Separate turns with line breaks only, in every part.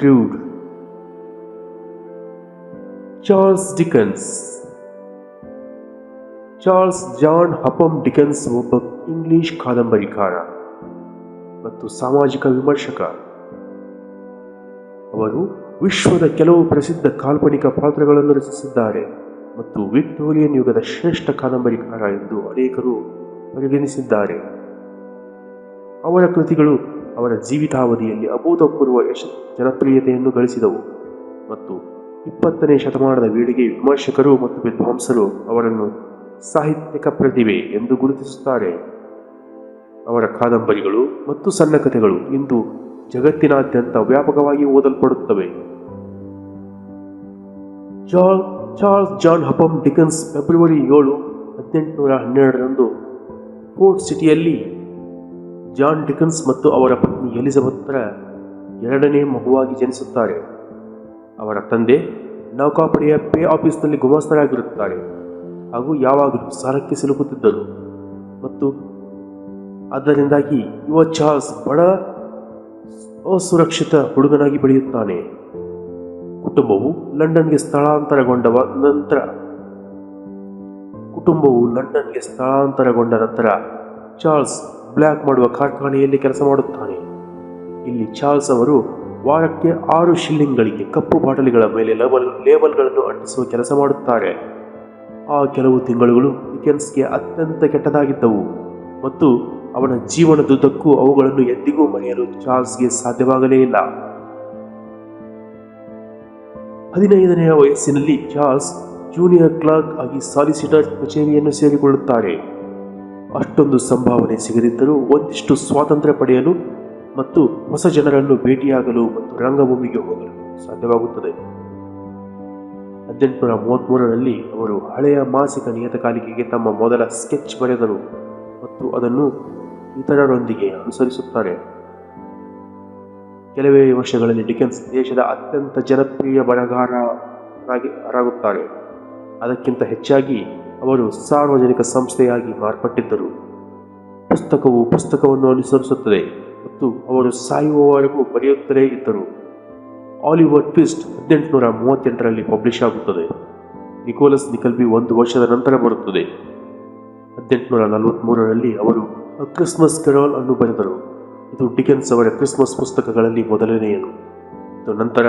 Drood Charles Dickens Charles John Huffam Dickens ಒಬ್ಬ English ಕಾದಂಬರಿಕಾರ ಮತ್ತು ಸಾಮಾಜಿಕ ವಿಮರ್ಶಕ. ಅವರು ವಿಶ್ವದ ಕೆಲವು ಪ್ರಸಿದ್ಧ ಕಾಲ್ಪನಿಕ ಪಾತ್ರಗಳನ್ನು ರಚಿಸಿದ್ದಾರೆ ಮತ್ತು ವಿಕ್ಟೋರಿಯನ್ ಯುಗದ ಶ್ರೇಷ್ಠ ಕಾದಂಬರಿಕಾರ ಎಂದು ಅನೇಕರು ಪರಿಗಣಿಸಿದ್ದಾರೆ. ಅವರ ಕೃತಿಗಳು ಅವರ ಜೀವಿತಾವಧಿಯಲ್ಲಿ ಅಭೂತಪೂರ್ವ ಯಶ ಜನಪ್ರಿಯತೆಯನ್ನು ಗಳಿಸಿದವು. ಮತ್ತು ಇಪ್ಪತ್ತನೇ ಶತಮಾನದ ವೇಳೆಗೆ ವಿಮರ್ಶಕರು ಮತ್ತು ವಿದ್ವಾಂಸರು ಅವರನ್ನು ಸಾಹಿತ್ಯಿಕ ಪ್ರತಿಭೆ ಎಂದು ಗುರುತಿಸುತ್ತಾರೆ. ಅವರ ಕಾದಂಬರಿಗಳು ಮತ್ತು ಸಣ್ಣ ಕಥೆಗಳು ಇಂದು ಜಗತ್ತಿನಾದ್ಯಂತ ವ್ಯಾಪಕವಾಗಿ ಓದಲ್ಪಡುತ್ತವೆ. Charles John Huffam Dickens February ಏಳು, ಹದಿನೆಂಟುನೂರ ಹನ್ನೆರಡರಂದು ಫೋರ್ಟ್ ಸಿಟಿಯಲ್ಲಿ ಜಾನ್ ಡಿಕನ್ಸ್ ಮತ್ತು ಅವರ ಪತ್ನಿ ಎಲಿಜಬೆತ್ತರ ಎರಡನೇ ಮಗುವಾಗಿ ಜನಿಸುತ್ತಾರೆ. ಅವರ ತಂದೆ ನೌಕಾಪಡೆಯ ಪೇ ಆಫೀಸ್ನಲ್ಲಿ ಗುಮಾಸ್ತರಾಗಿರುತ್ತಾರೆ. ಹಾಗೂ ಯಾವಾಗಲೂ ಸಾಲಕ್ಕೆ ಸಿಲುಕುತ್ತಿದ್ದರು. ಮತ್ತು ಅದರಿಂದಾಗಿ ಯುವ ಚಾರ್ಲ್ಸ್ ಬಡ ಅಸುರಕ್ಷಿತ ಹುಡುಗನಾಗಿ ಬೆಳೆಯುತ್ತಾನೆ. ಕುಟುಂಬವು ಲಂಡನ್ಗೆ ಸ್ಥಳಾಂತರಗೊಂಡ ನಂತರ ಕುಟುಂಬವು ಲಂಡನ್ಗೆ ಸ್ಥಳಾಂತರಗೊಂಡ ನಂತರ ಚಾರ್ಲ್ಸ್ ಬ್ಲ್ಯಾಕ್ ಮಾಡುವ ಕಾರ್ಖಾನೆಯಲ್ಲಿ ಕೆಲಸ ಮಾಡುತ್ತಾನೆ. ಇಲ್ಲಿ ಚಾರ್ಲ್ಸ್ ಅವರು ವಾರಕ್ಕೆ ಆರು ಶಿಲ್ಲಿಂಗ್ಗಳಿಗೆ ಕಪ್ಪು ಬಾಟಲಿಗಳ ಮೇಲೆ ಲೇಬಲ್, ಲೇಬಲ್ಗಳನ್ನು ಅಂಟಿಸುವ ಕೆಲಸ ಮಾಡುತ್ತಾರೆ. ಆ ಕೆಲವು ತಿಂಗಳುಗಳು ಡಿಕೆನ್ಸ್ಗೆ ಅತ್ಯಂತ ಕೆಟ್ಟದಾಗಿದ್ದವು ಮತ್ತು ಅವನ ಜೀವನದುದ್ದಕ್ಕೂ ಅವುಗಳನ್ನು ಎಂದಿಗೂ ಮರೆಯಲು ಚಾರ್ಲ್ಸ್ಗೆ ಸಾಧ್ಯವಾಗಲೇ ಇಲ್ಲ. ಹದಿನೈದನೆಯ ವಯಸ್ಸಿನಲ್ಲಿ ಚಾರ್ಲ್ಸ್ ಜೂನಿಯರ್ ಕ್ಲರ್ಕ್ ಆಗಿ ಸಾಲಿಸಿಟರ್ ಕಚೇರಿಯನ್ನು ಸೇರಿಕೊಳ್ಳುತ್ತಾರೆ. ಅಷ್ಟೊಂದು ಸಂಭಾವನೆ ಸಿಗದಿದ್ದರೂ ಒಂದಿಷ್ಟು ಸ್ವಾತಂತ್ರ್ಯ ಪಡೆಯಲು ಮತ್ತು ಹೊಸ ಜನರನ್ನು ಭೇಟಿಯಾಗಲು ಮತ್ತು ರಂಗಭೂಮಿಗೆ ಹೋಗಲು ಸಾಧ್ಯವಾಗುತ್ತದೆ. ಹದಿನೆಂಟುನೂರ ಮೂವತ್ತ್ಮೂರರಲ್ಲಿ ಅವರು ಹಳೆಯ ಮಾಸಿಕ ನಿಯತಕಾಲಿಕೆಗೆ ತಮ್ಮ ಮೊದಲ ಸ್ಕೆಚ್ ಬರೆದರು ಮತ್ತು ಅದನ್ನು ಇತರರೊಂದಿಗೆ ಅನುಸರಿಸುತ್ತಾರೆ. ಕೆಲವೇ ವರ್ಷಗಳಲ್ಲಿ ಡಿಕೆನ್ಸ್ ದೇಶದ ಅತ್ಯಂತ ಜನಪ್ರಿಯ ಬರಹಗಾರರಾಗುತ್ತಾರೆ ಅದಕ್ಕಿಂತ ಹೆಚ್ಚಾಗಿ ಅವರು ಸಾರ್ವಜನಿಕ ಸಂಸ್ಥೆಯಾಗಿ ಮಾರ್ಪಟ್ಟಿದ್ದರು. ಪುಸ್ತಕವು ಪುಸ್ತಕವನ್ನು ಅನುಸರಿಸುತ್ತದೆ ಮತ್ತು ಅವರು ಸಾಯುವವರೆಗೂ ಬರೆಯುತ್ತಲೇ ಇದ್ದರು. ಆಲಿವರ್ ಟ್ವಿಸ್ಟ್ ಹದಿನೆಂಟುನೂರ ಮೂವತ್ತೆಂಟರಲ್ಲಿ ಪಬ್ಲಿಷ್ ಆಗುತ್ತದೆ. ನಿಕೋಲಸ್ ನಿಕಲ್ಬಿ ಒಂದು ವರ್ಷದ ನಂತರ ಬರುತ್ತದೆ. ಹದಿನೆಂಟುನೂರ ನಲವತ್ತ್ಮೂರರಲ್ಲಿ ಅವರು ಅ ಕ್ರಿಸ್ಮಸ್ ಕೆರೋಲ್ ಅನ್ನು ಬರೆದರು. ಇದು ಡಿಕೆನ್ಸ್ ಅವರ ಕ್ರಿಸ್ಮಸ್ ಪುಸ್ತಕಗಳಲ್ಲಿ ಮೊದಲನೆಯದು. ನಂತರ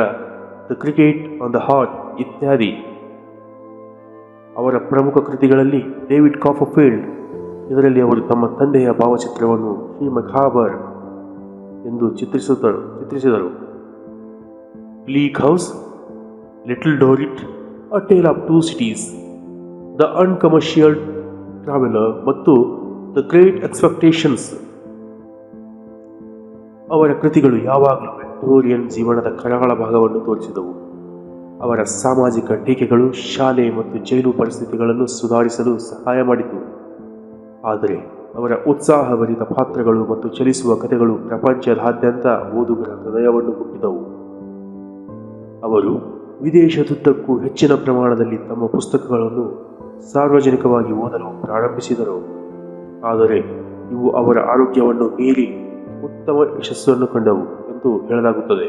the cricket on the hearth ಇತ್ಯಾದಿ. ಅವರ ಪ್ರಮುಖ ಕೃತಿಗಳಲ್ಲಿ ಡೇವಿಡ್ ಕಾಫರ್ಫೀಲ್ಡ್, ಇದರಲ್ಲಿ ಅವರು ತಮ್ಮ ತಂದೆಯ ಭಾವಚಿತ್ರವನ್ನು ಶ್ರೀ ಮಖಾಬರ್ ಎಂದು ಚಿತ್ರಿಸುತ್ತಾರೆ ಚಿತ್ರಿಸಿದರು. Bleak House, Little Dorrit, a Tale of Two Cities, the Uncommercial Traveller ಮತ್ತು ದ ಗ್ರೇಟ್ ಎಕ್ಸ್ಪೆಕ್ಟೇಷನ್ಸ್. ಅವರ ಕೃತಿಗಳು ಯಾವಾಗಲೂ ವಿಕ್ಟೋರಿಯನ್ ಜೀವನದ ಕರಾಳ ಭಾಗವನ್ನು ತೋರಿಸಿದವು. ಅವರ ಸಾಮಾಜಿಕ ಟೀಕೆಗಳು, ಶಾಲೆ ಮತ್ತು ಜೈಲು ಪರಿಸ್ಥಿತಿಗಳನ್ನು ಸುಧಾರಿಸಲು ಸಹಾಯ ಮಾಡಿತು. ಆದರೆ ಅವರ ಉತ್ಸಾಹಭರಿತ ಪಾತ್ರಗಳು ಮತ್ತು ಚಲಿಸುವ ಕಥೆಗಳು ಪ್ರಪಂಚದಾದ್ಯಂತ ಓದುಗರ ಹೃದಯವನ್ನು ಹುಟ್ಟಿದವು ಅವರು ವಿದೇಶದುದ್ದಕ್ಕೂ ಹೆಚ್ಚಿನ ಪ್ರಮಾಣದಲ್ಲಿ ತಮ್ಮ ಪುಸ್ತಕಗಳನ್ನು ಸಾರ್ವಜನಿಕವಾಗಿ ಓದಲು ಪ್ರಾರಂಭಿಸಿದರು. ಆದರೆ ಇವು ಅವರ ಆರೋಗ್ಯವನ್ನು ಮೀರಿ ಉತ್ತಮ ಯಶಸ್ಸನ್ನು ಕಂಡವು ಎಂದು ಹೇಳಲಾಗುತ್ತದೆ.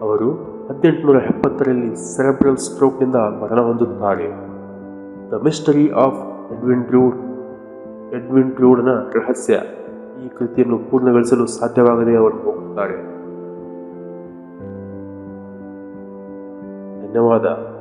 ಅವರು ಹದಿನೆಂಟುನೂರ ಎಪ್ಪತ್ತರಲ್ಲಿ ಸೆರೆಬ್ರಲ್ ಸ್ಟ್ರೋಕ್ನಿಂದ ಮರಣ ಹೊಂದುತ್ತಾಳೆ the Mystery of Edwin Drood Edwin ಡ್ರೂಡ್ನ ರಹಸ್ಯ ಈ ಕೃತಿಯನ್ನು ಪೂರ್ಣಗೊಳಿಸಲು ಸಾಧ್ಯವಾಗದೆ ಅವರು ಹೋಗುತ್ತಾರೆ. ಧನ್ಯವಾದ.